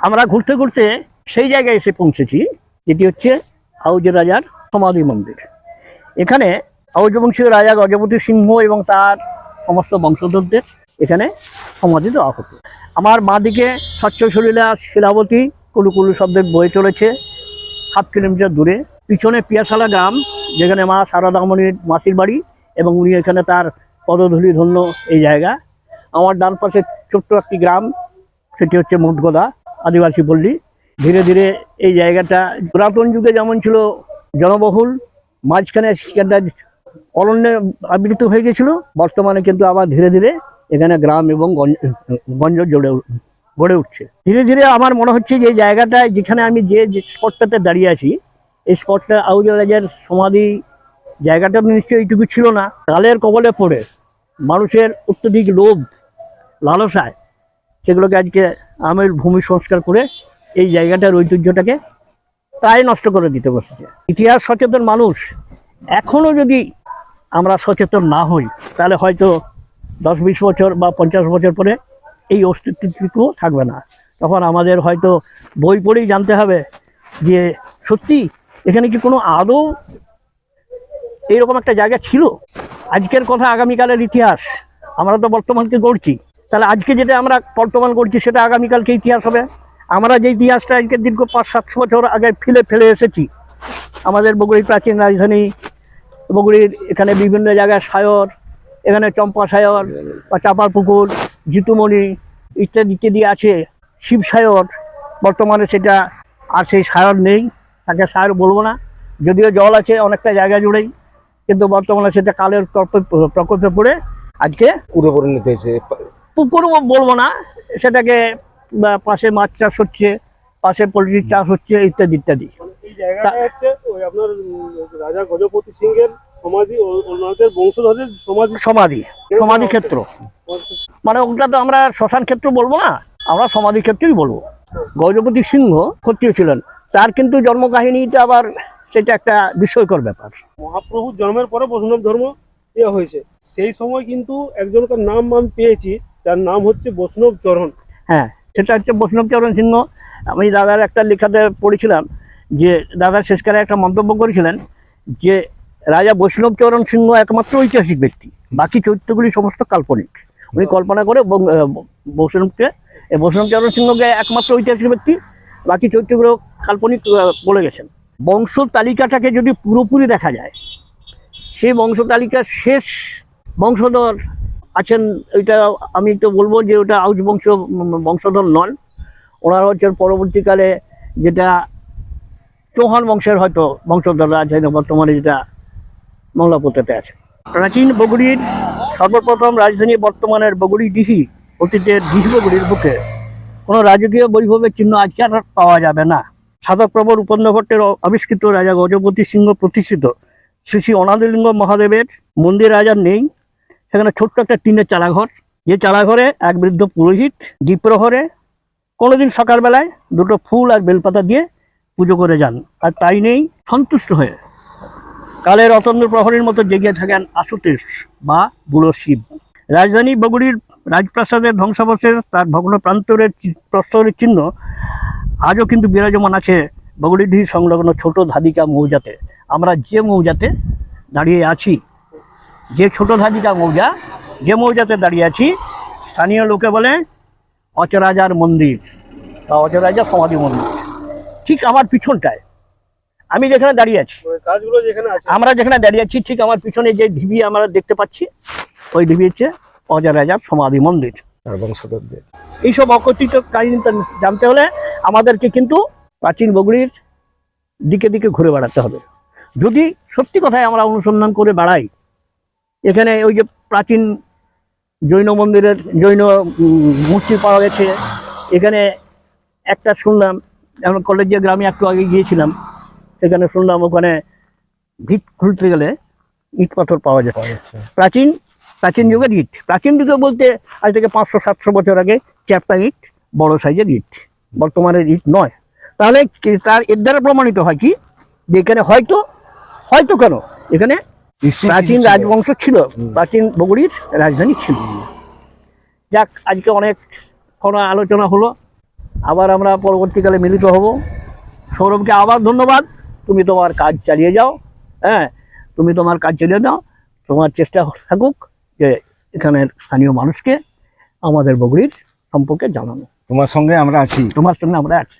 আমরা ঘুরতে ঘুরতে সেই জায়গায় এসে পৌঁছেছি, যেটি হচ্ছে আউজ রাজার সমাধি মন্দির। এখানে আউজ বংশীয় রাজা গজপতি সিংহ এবং তার সমস্ত বংশধরদের এখানে সমাধি দেওয়া হতো। আমার বাঁদিকে স্বচ্ছ সলিলা শিলাবতী কুলুকুলু শব্দের বয়ে চলেছে। হাফ কিলোমিটার দূরে। পিছনে পিয়াশালা গ্রাম, যেখানে মা সারদামণির মাসির বাড়ি এবং উনি এখানে তার পদধূলি ধন্য এই জায়গা। আমার ডান পাশে ছোট্ট একটি গ্রাম, সেটি হচ্ছে মুটগোদা আদিবাসী পল্লী। ধীরে ধীরে এই জায়গাটা পুরাতন যুগে যেমন ছিল জনবহুল, মাঝখানে সেখানটা অরণ্যে আবৃত হয়ে গেছিল, বর্তমানে কিন্তু আবার ধীরে ধীরে এখানে গ্রাম এবং গঞ্জ জড়ে গড়ে উঠছে। ধীরে ধীরে আমার মনে হচ্ছে যে জায়গাটায় যেখানে আমি যে স্পটটাতে দাঁড়িয়ে আছি, এই স্পটটা আউজার রাজার সমাধি জায়গাটা নিশ্চয়ই এইটুকু ছিল না। কালের কবলে পড়ে মানুষের অত্যধিক লোভ, লালসায় সেগুলোকে আজকে আমের ভূমি সংস্কার করে এই জায়গাটার ঐতিহ্যটাকে প্রায় নষ্ট করে দিতে বসেছে। ইতিহাস সচেতন মানুষ। এখনও যদি আমরা সচেতন না হই, তাহলে হয়তো দশ বিশ বছর বা পঞ্চাশ বছর পরে এই অস্তিত্বটুকুও থাকবে না। তখন আমাদের হয়তো বই পড়েই জানতে হবে যে সত্যি এখানে কি কোনো আদৌ এইরকম একটা জায়গা ছিল? আজকের কথা আগামীকালের ইতিহাস আমরা তো বর্তমানকে গড়ছি। তাহলে আজকে যেটা আমরা বর্তমান করছি, সেটা আগামীকালকে ইতিহাস হবে। আমরা যে ইতিহাসটা আজকে দীর্ঘ পাঁচ সাতশো বছর আগে ফেলে ফেলে এসেছি। আমাদের বগুড়ির প্রাচীন রাজধানী, বগুড়ির এখানে বিভিন্ন জায়গায় সায়র, এখানে চম্পা সায়র বা চাপার পুকুর, জিতুমণি ইত্যাদি ইত্যাদি আছে, শিব সায়র। বর্তমানে সেটা আর সেই সায়র নেই, তাকে সায়র বলব না। যদিও জল আছে, অনেকটা জায়গা জুড়েই, কিন্তু বর্তমানে সেটা কালের প্রকোপে পড়ে আজকে পুরো পরিণত হয়েছে। পুকুর বলব না সেটাকে পাশে মাছ চাষ হচ্ছে পাশে পোলট্রির চাষ হচ্ছে ইত্যাদি ইত্যাদি। এই জায়গাটা হচ্ছে ওই আপনার রাজা গজপতি সমাধি ও- ওনাদের বংশধরের সমাধি। সমাধি সমাধি ক্ষেত্র। মানে ওটা তো আমরা শ্মশান ক্ষেত্র বলব না আমরা সমাধি ক্ষেত্রই বলব। গজপতি সিংহ ক্ষত্রিয় ছিলেন তার কিন্তু জন্মকাহিনীটা আবার সেটা একটা বিস্ময়কর ব্যাপার। মহাপ্রভুর জন্মের পরে বৈষ্ণব ধর্ম ইয়ে হয়েছে। সেই সময় কিন্তু একজনকার নাম আমি পেয়েছি তার নাম হচ্ছে বৈষ্ণব চরণ। হ্যাঁ সেটা হচ্ছে বৈষ্ণব চরণ সিংহ। আমি দাদার একটা লেখাতে পড়েছিলাম যে দাদা শেষকালে একটা মন্তব্য করেছিলেন যে রাজা বৈষ্ণবচরণ সিংহ একমাত্র ঐতিহাসিক ব্যক্তি, বাকি চরিত্রগুলি সমস্ত কাল্পনিক। উনি কল্পনা করে বৈষ্ণবকে বৈষ্ণবচরণ সিংহকে একমাত্র ঐতিহাসিক ব্যক্তি, বাকি চরিত্রগুলো কাল্পনিক বলে গেছেন। বংশ তালিকাটাকে যদি পুরোপুরি দেখা যায়, সেই বংশ তালিকার শেষ বংশধর আছেন ওইটা আমি তো বলব যে ওটা আউজ বংশ বংশধর নন। ওনারা হচ্ছেন পরবর্তীকালে যেটা চৌহান বংশের হয়তো বংশধররা আছে বর্তমানে যেটা মংলাপোতাতে আছে। প্রাচীন বগুড়ির সর্বপ্রথম রাজধানী বর্তমানের বগুড়ি ডিহি অতীতের ডিহি বগুড়ির বুকে। কোনো রাজকীয় বৈভবের চিহ্ন আজকে আর পাওয়া যাবে না। সাধকপ্রবর উপন্নভট্টের আবিষ্কৃত রাজা গজপতি সিংহ প্রতিষ্ঠিত। শ্রী শ্রী অনাদিলিঙ্গ মহাদেবের মন্দির রাজার নেই। সেখানে ছোট্ট একটা টিনের চালাঘর। যে চালাঘরে এক বৃদ্ধ পুরোহিত দ্বীপ্রহরে কোনোদিন সকালবেলায় দুটো ফুল আর বেলপাতা দিয়ে পুজো করে যান আর তাই নেই সন্তুষ্ট হয়ে কালের অতন্দ্র প্রহরীর মতো জেগে থাকেন আশুতোষ বা বুড়ো শিব। রাজধানী বগুড়ির রাজপ্রাসাদের ধ্বংসাবশেষ, তার ভগ্ন প্রান্তরের প্রস্তরের চিহ্ন আজও কিন্তু বিরাজমান আছে বগুড়িডিহি সংলগ্ন ছোট ধাদিকা মৌজাতে। আমরা যে মৌজাতে দাঁড়িয়ে আছি। যে ছোট ধাদিকা মৌজা যে মৌজাতে দাঁড়িয়ে আছি স্থানীয় লোকে বলে অচরাজার মন্দির বা অচরাজার সমাধি মন্দির। ঠিক আমার পিছনটায় আমি যেখানে দাঁড়িয়ে আছি ওই কাজগুলো যেখানে আমরা যেখানে দাঁড়িয়ে আছি ঠিক আমার পিছনে যে ঢিবি আমরা দেখতে পাচ্ছি ওই ঢিবি হচ্ছে অজরাজার সমাধি মন্দির। বংশধরদের। এইসব অকথিত কাহিনী জানতে হলে আমাদেরকে কিন্তু প্রাচীন বগুড়ির দিকে দিকে ঘুরে বেড়াতে হবে। যদি সত্যি কথায় আমরা অনুসন্ধান করে বেড়াই এখানে ওই যে প্রাচীন জৈন মন্দিরের জৈন মূর্তি পাওয়া গেছে। এখানে একটা শুনলাম আমরা কলেজে গ্রামে একটু আগে গিয়েছিলাম সেখানে শুনলাম ওখানে ভিত খুলতে গেলে ইট পাথর পাওয়া যায় প্রাচীন প্রাচীন যুগের ইট। প্রাচীন যুগে বলতে আজ থেকে পাঁচশো সাতশো বছর আগে চ্যাপ্টা ইট বড় সাইজের ইট বর্তমানের ইট নয়। তাহলে তার এর দ্বারা প্রমাণিত হয় কি? যে এখানে হয়তো হয়তো কেন? এখানে প্রাচীন রাজবংশ ছিল প্রাচীন বগুড়ির রাজধানী ছিল। যাক আজকে অনেক কোনো আলোচনা হলো। আবার আমরা পরবর্তীকালে মিলিত হব। সৌরভকে আবার ধন্যবাদ। তুমি তোমার কাজ চালিয়ে যাও হ্যাঁ? তুমি তোমার কাজ চালিয়ে দাও তোমার চেষ্টা থাকুক যে এখানের স্থানীয় মানুষকে আমাদের বগুড়ির সম্পর্কে জানানো। তোমার সঙ্গে আমরা আছি। তোমার সঙ্গে আমরা আছি।